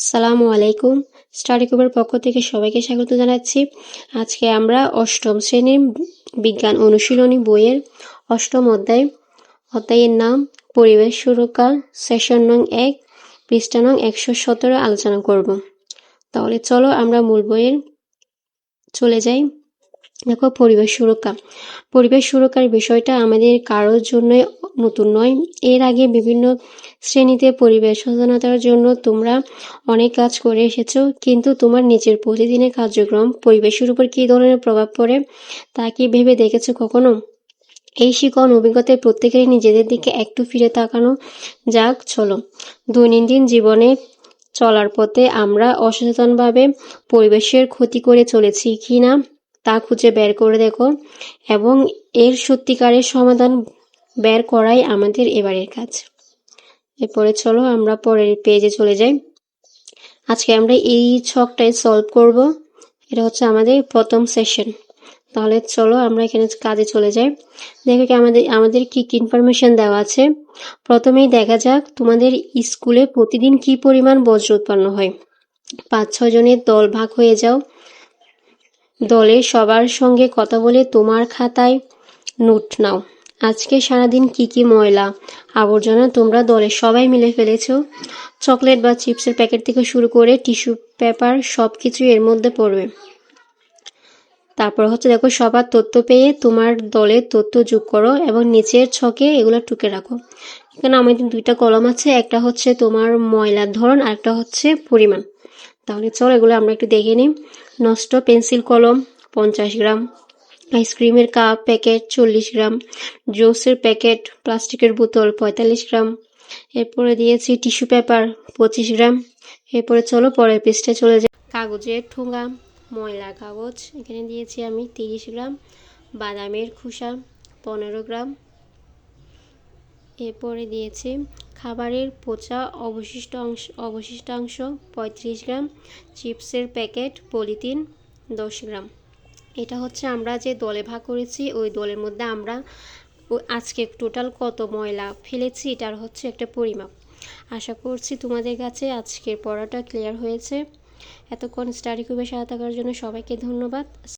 আসসালামু আলাইকুম। স্টাডি কুবের পক্ষ থেকে সবাইকে স্বাগত জানাচ্ছি। আজকে আমরা অষ্টম শ্রেণির বিজ্ঞান অনুশীলনী বইয়ের অষ্টম অধ্যায়, অধ্যায়ের নাম পরিবেশ সুরক্ষা সেশন নং এক, পৃষ্ঠা নং একশো সতেরো আলোচনা করব। তাহলে চলো আমরা মূল বইয়ের চলে যাই। দেখো, পরিবেশ সুরক্ষা। পরিবেশ সুরক্ষার বিষয়টা আমাদের কারোর জন্য নতুন নয়। এর আগে বিভিন্ন শ্রেণীতে পরিবেশ সচেতনতার জন্য তোমরা অনেক কাজ করে এসেছ, কিন্তু তোমার নিজের প্রতিদিনের কার্যক্রম পরিবেশের উপর কী ধরনের প্রভাব পড়ে তা কি ভেবে দেখেছ কখনো? এই শিকন অভিজ্ঞতায় প্রত্যেকেরই নিজেদের দিকে একটু ফিরে তাকানো যাক, চলো। দৈনন্দিন জীবনে চলার পথে আমরা অসচেতনভাবে পরিবেশের ক্ষতি করে চলেছি কি না তা খুঁজে বের করে দেখো এবং এর সত্যিকারের সমাধান বের করাই আমাদের এবারের কাজ। এরপরে চলো আমরা পরের পেজে চলে যাই। আজকে আমরা এই ছকটাই সলভ করব। এটা হচ্ছে আমাদের প্রথম সেশন তাহলে চলো আমরা এখানে কাজে চলে যাই। দেখো কি আমাদের আমাদের কি কি ইনফরমেশন দেওয়া আছে। প্রথমেই দেখা যাক তোমাদের স্কুলে প্রতিদিন কি পরিমাণ বজ্র উৎপন্ন হয়। পাঁচ, ছয় জনের দল ভাগ হয়ে যাও। দলে সবার সঙ্গে কথা বলে তোমার খাতায় নোট নাও। আজকে সারাদিন কি কি ময়লা? আবর্জনা তোমরা দলে সবাই মিলে ফেলেছো? চকলেট বা চিপসের প্যাকেট থেকে শুরু করে টিস্যু পেপার সব কিছু এর মধ্যে পড়বে। তারপর হচ্ছে দেখো, সবার তথ্য পেয়ে তোমার দলে তথ্য যোগ করো এবং নিচের ছকে এগুলো টুকে রাখো। এখানে আমাদের দুইটা কলম আছে, একটা হচ্ছে তোমার ময়লার ধরন আর একটা হচ্ছে পরিমাণ। তাহলে চলো এগুলো আমরা একটু দেখে নিই। নষ্ট পেন্সিল কলম, পঞ্চাশ গ্রাম। আইসক্রিমের কাপ, প্যাকেট চল্লিশ গ্রাম, জুসের প্যাকেট, প্লাস্টিকের বোতল পঁয়তাল্লিশ গ্রাম, এরপরে দিয়েছি টিস্যু পেপার পঁচিশ গ্রাম, এরপরে চলো পরের পৃষ্ঠে চলে যাই। কাগজের ঠোঙা, ময়লা কাগজ, এখানে দিয়েছি আমি তিরিশ গ্রাম, বাদামের খোসা পনেরো গ্রাম, এরপরে দিয়েছি খাবারের পচা অবশিষ্ট অংশ, অবশিষ্টাংশ পঁয়ত্রিশ গ্রাম, চিপসের প্যাকেট পলিথিন দশ গ্রাম। এটা হচ্ছে আমরা যে দলে ভাগ করেছি, ওই দলের মধ্যে আমরা আজকে টোটাল কত ময়লা ফেলেছি এটার হচ্ছে একটা পরিমাপ। আশা করছি তোমাদের কাছে আজকের পড়াটা ক্লিয়ার হয়েছে। এতক্ষণ স্টাডি খুবই সহায়তা করার জন্য সবাইকে ধন্যবাদ।